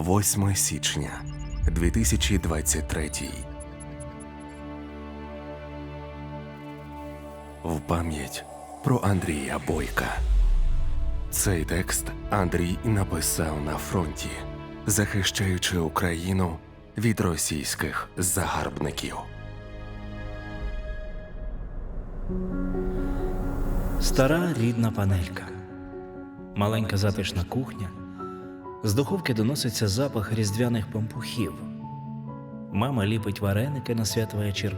8 січня 2023. В пам'ять про Андрія Бойка. Цей текст Андрій написав на фронті, захищаючи Україну від російських загарбників. Стара рідна панелька, маленька затишна кухня. З духовки доноситься запах різдвяних пампухів. Мама ліпить вареники на святвечір.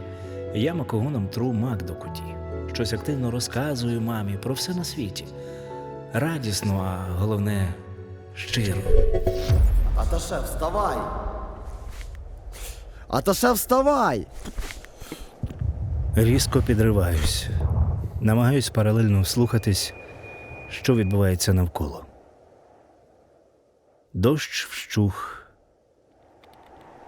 Я макогоном тру мак до куті. Щось активно розказую мамі про все на світі. Радісно, а головне щиро. Аташе, вставай! Аташе, вставай! Різко підриваюсь, намагаюсь паралельно вслухатись, що відбувається навколо. Дощ вщух.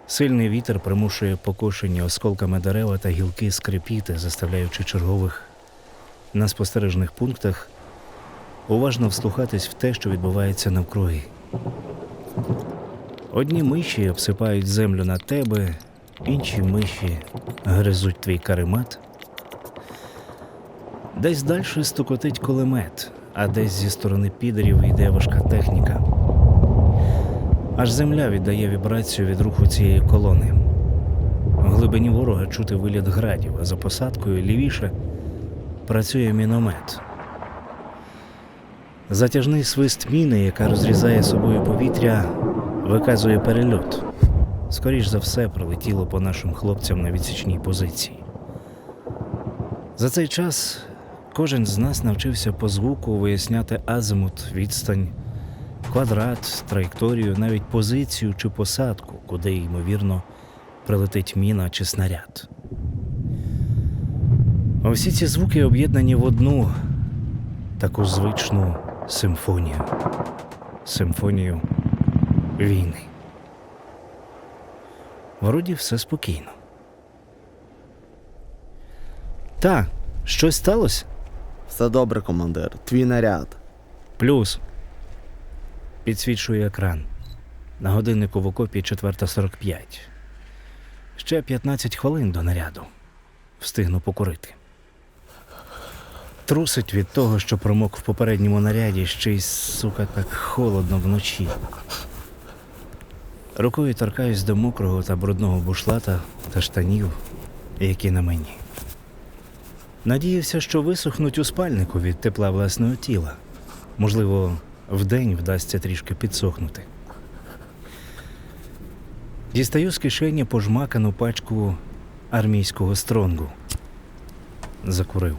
Сильний вітер примушує покошені осколками дерева та гілки скрипіти, заставляючи чергових на спостережних пунктах уважно вслухатись в те, що відбувається навкруги. Одні миші обсипають землю на тебе, інші миші гризуть твій каремат. Десь далі стукотить кулемет, а десь зі сторони підерів йде важка техніка. Аж земля віддає вібрацію від руху цієї колони. В глибині ворога чути виліт градів, а за посадкою лівіше працює міномет. Затяжний свист міни, яка розрізає собою повітря, виказує перельот. Скоріш за все, прилетіло по нашим хлопцям на відсічній позиції. За цей час кожен з нас навчився по звуку виясняти азимут, відстань, квадрат, траєкторію, навіть позицію чи посадку, куди, ймовірно, прилетить міна чи снаряд. Усі ці звуки об'єднані в одну таку звичну симфонію. Симфонію війни. Вроді все спокійно. Та, щось сталося? Все добре, командир. Твій наряд. Плюс. Підсвічує екран. На годиннику в окопі 4.45. Ще 15 хвилин до наряду. Встигну покурити. Трусить від того, що промок в попередньому наряді, ще й, сука, так холодно вночі. Рукою торкаюсь до мокрого та брудного бушлата та штанів, які на мені. Надіявся, що висохнуть у спальнику від тепла власного тіла. Можливо, вдень вдасться трішки підсохнути. Дістаю з кишені пожмакану пачку армійського стронгу. Закурив.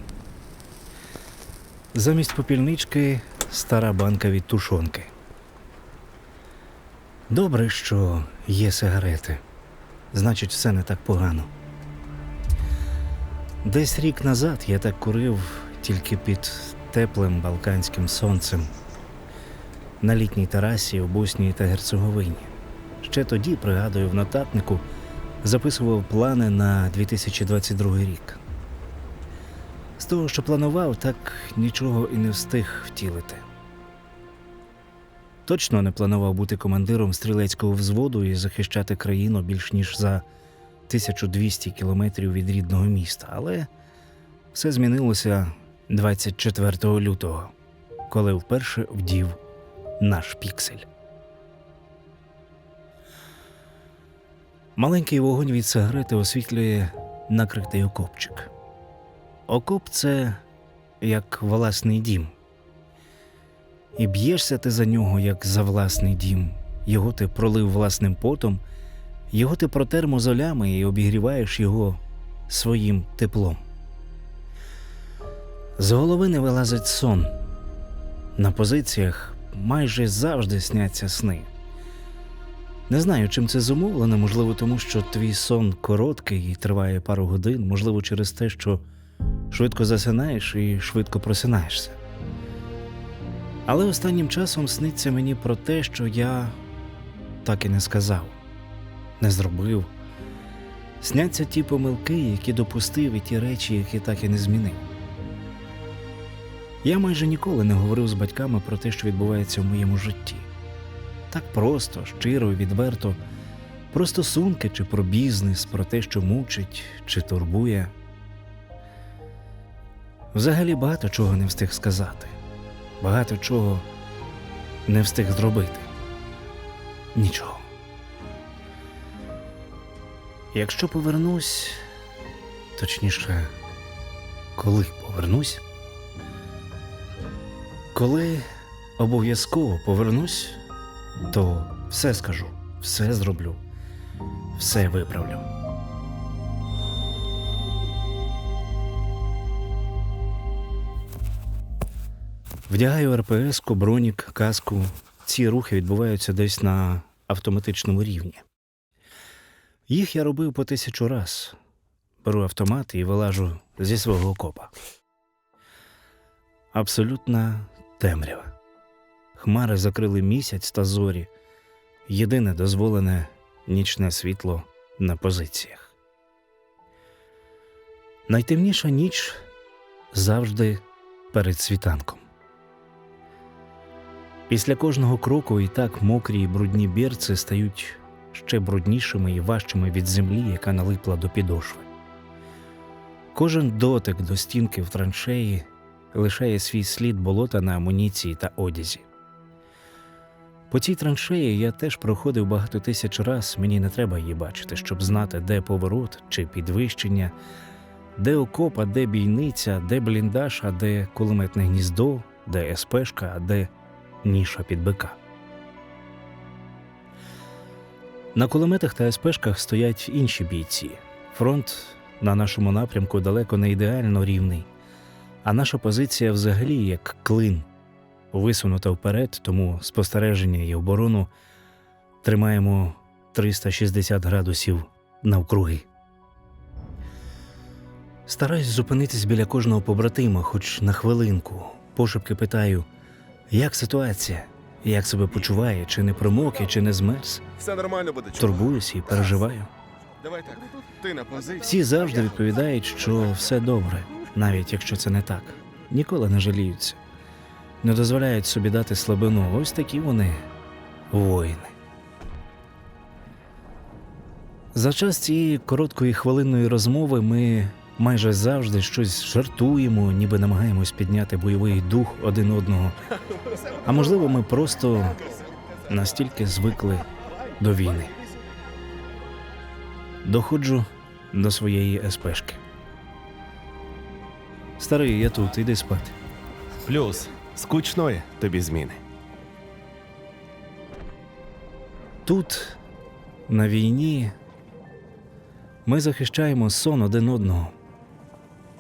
Замість попільнички стара банка від тушонки. Добре, що є сигарети. Значить, все не так погано. Десь рік назад я так курив тільки під теплим балканським сонцем на літній терасі у Боснії та Герцеговині. Ще тоді, пригадую, в нотатнику записував плани на 2022 рік. З того, що планував, так нічого і не встиг втілити. Точно не планував бути командиром стрілецького взводу і захищати країну більш ніж за 1200 кілометрів від рідного міста, але все змінилося 24 лютого, коли вперше вдів наш піксель. Маленький вогонь від сигарети освітлює накритий окопчик. Окоп це як власний дім. І б'єшся ти за нього, як за власний дім. Його ти пролив власним потом, його ти протер мозолями і обігріваєш його своїм теплом. З голови не вилазить сон. На позиціях майже завжди сняться сни. Не знаю, чим це зумовлено, можливо, тому що твій сон короткий і триває пару годин, можливо, через те, що швидко засинаєш і швидко просинаєшся. Але останнім часом сниться мені про те, що я так і не сказав, не зробив. Сняться ті помилки, які допустив, і ті речі, які так і не змінив. Я майже ніколи не говорив з батьками про те, що відбувається в моєму житті. Так просто, щиро і відверто, про стосунки чи про бізнес, про те, що мучить чи турбує. Взагалі багато чого не встиг сказати, багато чого не встиг зробити. Нічого. Якщо повернусь, точніше, коли повернусь, коли обов'язково повернусь, то все скажу, все зроблю, все виправлю. Вдягаю РПС, бронік, каску. Ці рухи відбуваються десь на автоматичному рівні. Їх я робив по тисячу раз. Беру автомат і вилажу зі свого окопа. Абсолютна темрява. Хмари закрили місяць та зорі. Єдине дозволене нічне світло на позиціях. Найтемніша ніч завжди перед світанком. Після кожного кроку і так мокрі і брудні бірці стають ще бруднішими і важчими від землі, яка налипла до підошви. Кожен дотик до стінки в траншеї лишає свій слід болота на амуніції та одязі. По цій траншеї я теж проходив багато тисяч раз, мені не треба її бачити, щоб знати, де поворот чи підвищення, де окоп, а де бійниця, де бліндаж, а де кулеметне гніздо, де СПшка, а де ніша під бика. На кулеметах та СПшках стоять інші бійці. Фронт на нашому напрямку далеко не ідеально рівний, а наша позиція взагалі як клин, висунута вперед, тому спостереження і оборону тримаємо 360 градусів навкруги. Стараюсь зупинитись біля кожного побратима, хоч на хвилинку. Пошепки питаю, як ситуація, як себе почуває, чи не промоки, чи не змерз. Все нормально буде. чувак. Турбуюсь і переживаю. Давай так. Ти на позиції. Всі завжди відповідають, що все добре, навіть якщо це не так. Ніколи не жаліються, не дозволяють собі дати слабину. Ось такі вони воїни. За час цієї короткої хвилинної розмови ми майже завжди щось жартуємо, ніби намагаємось підняти бойовий дух один одного. А можливо, ми просто настільки звикли до війни. Доходжу до своєї СПшки. Старий, я тут, іди спати. Плюс скучної тобі зміни. Тут, на війні, ми захищаємо сон один одного.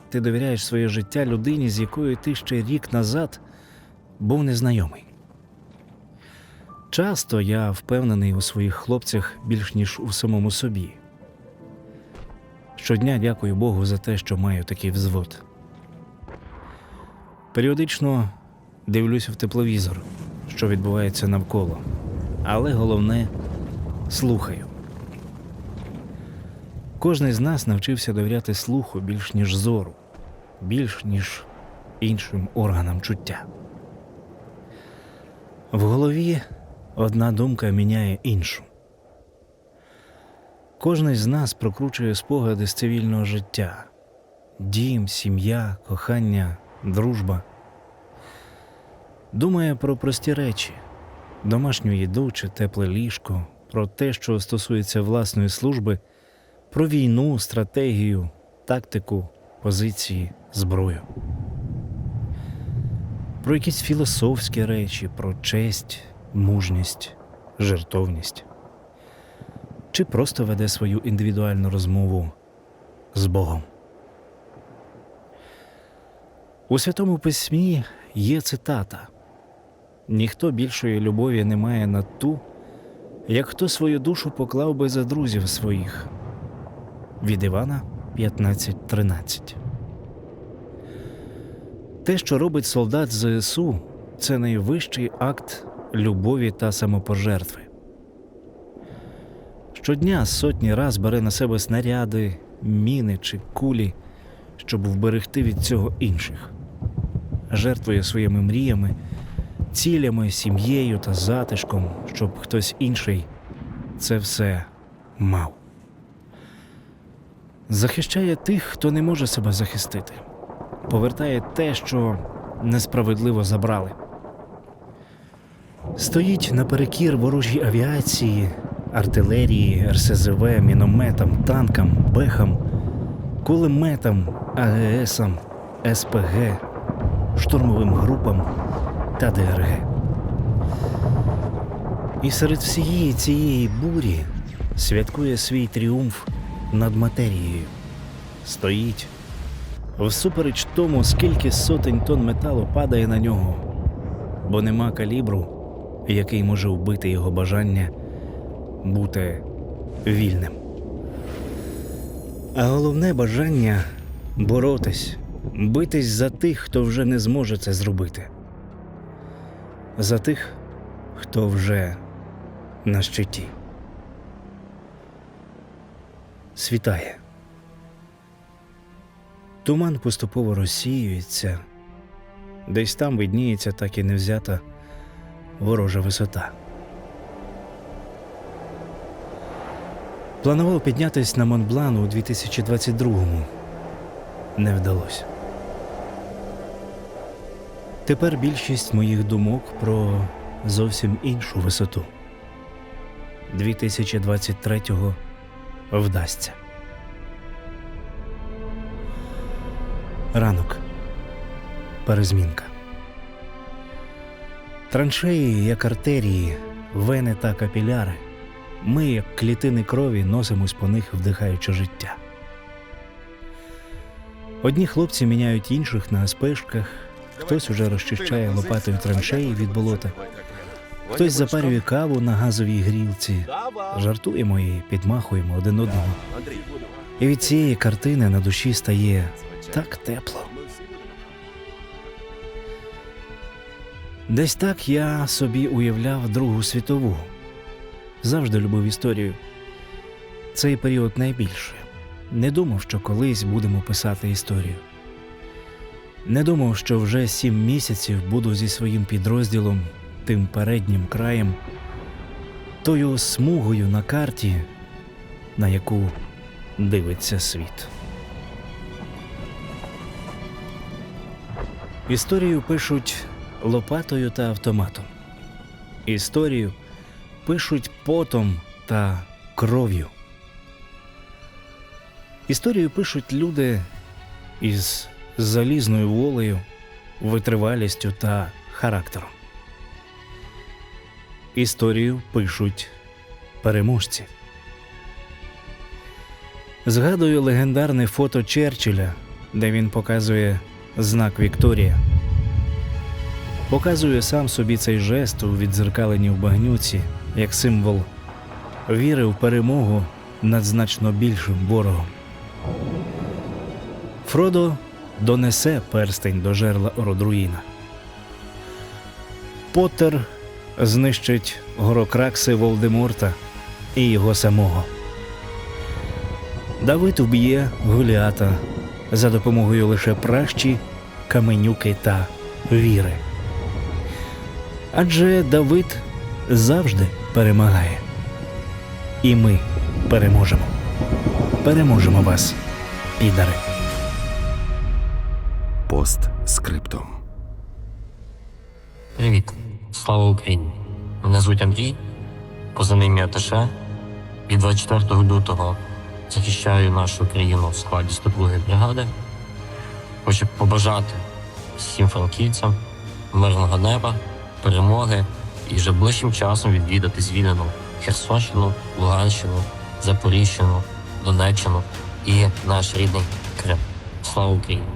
Ти довіряєш своє життя людині, з якою ти ще рік назад був незнайомий. Часто я впевнений у своїх хлопцях більш ніж у самому собі. Щодня дякую Богу за те, що маю такий взвод. Періодично дивлюся в тепловізор, що відбувається навколо, але головне слухаю. Кожний з нас навчився довіряти слуху більш ніж зору, більш ніж іншим органам чуття. В голові одна думка міняє іншу. Кожний з нас прокручує спогади з цивільного життя: дім, сім'я, кохання, дружба. Думає про прості речі, домашню їду чи тепле ліжко, про те, що стосується власної служби, про війну, стратегію, тактику, позиції, зброю. Про якісь філософські речі, про честь, мужність, жертовність. Чи просто веде свою індивідуальну розмову з Богом. У Святому Письмі є цитата Ніхто більшої любові не має на ту, як хто свою душу поклав би за друзів своїх. Від Івана 15.13 Те, що робить солдат ЗСУ, це найвищий акт любові та самопожертви. Щодня сотні раз бере на себе снаряди, міни чи кулі, щоб вберегти від цього інших, жертвує своїми мріями, цілями, сім'єю та затишком, щоб хтось інший це все мав. Захищає тих, хто не може себе захистити, повертає те, що несправедливо забрали. Стоїть наперекір ворожій авіації, артилерії, РСЗВ, мінометам, танкам, бехам, кулеметам, АГСам, СПГ, штурмовим групам та ДРГ. І серед всієї цієї бурі святкує свій тріумф над матерією. Стоїть всупереч тому, скільки сотень тонн металу падає на нього, бо нема калібру, який може вбити його бажання бути вільним. А головне бажання боротись, битись за тих, хто вже не зможе це зробити. За тих, хто вже на щиті. Світає. Туман поступово розсіюється, десь там видніється так і не взята ворожа висота. Планував піднятись на Монблан у 2022-му. Не вдалося. Тепер більшість моїх думок про зовсім іншу висоту. 2023-го вдасться. Ранок. Перезмінка. Траншеї, як артерії, вени та капіляри. Ми, як клітини крові, носимось по них, вдихаючи життя. Одні хлопці міняють інших на аспешках, хтось уже розчищає лопатою траншеї від болота, хтось запарює каву на газовій грілці. Жартуємо і підмахуємо один одного. І від цієї картини на душі стає так тепло. Десь так я собі уявляв Другу світову. Завжди любив історію. Цей період найбільше. Не думав, що колись будемо писати історію. Не думав, що вже сім місяців буду зі своїм підрозділом, тим переднім краєм, тою смугою на карті, на яку дивиться світ. Історію пишуть лопатою та автоматом. Історію пишуть потом та кров'ю. Історію пишуть люди із залізною волею, витривалістю та характером. Історію пишуть переможці. Згадую легендарне фото Черчилля, де він показує знак Вікторія. Показує сам собі цей жест у відзеркаленні в багнюці як символ віри в перемогу над значно більшим ворогом. Фродо донесе перстень до жерла Ородруїна. Поттер знищить горокракси Волдеморта і його самого. Давид вб'є Голіата за допомогою лише пращі, каменюки та віри. Адже Давид завжди перемагає. І ми переможемо. Переможемо вас, підари. Пост скриптом. Привіт, слава Україні! Мене звуть Андрій, позивний мій Аташе. Від 24 лютого захищаю нашу країну в складі 102-ї бригади. Хочу побажати всім франківцям мирного неба, перемоги і вже ближчим часом відвідати звільнену Херсонщину, Луганщину, Запоріжжину, Донеччину і наш рідний Крим. Слава Україні!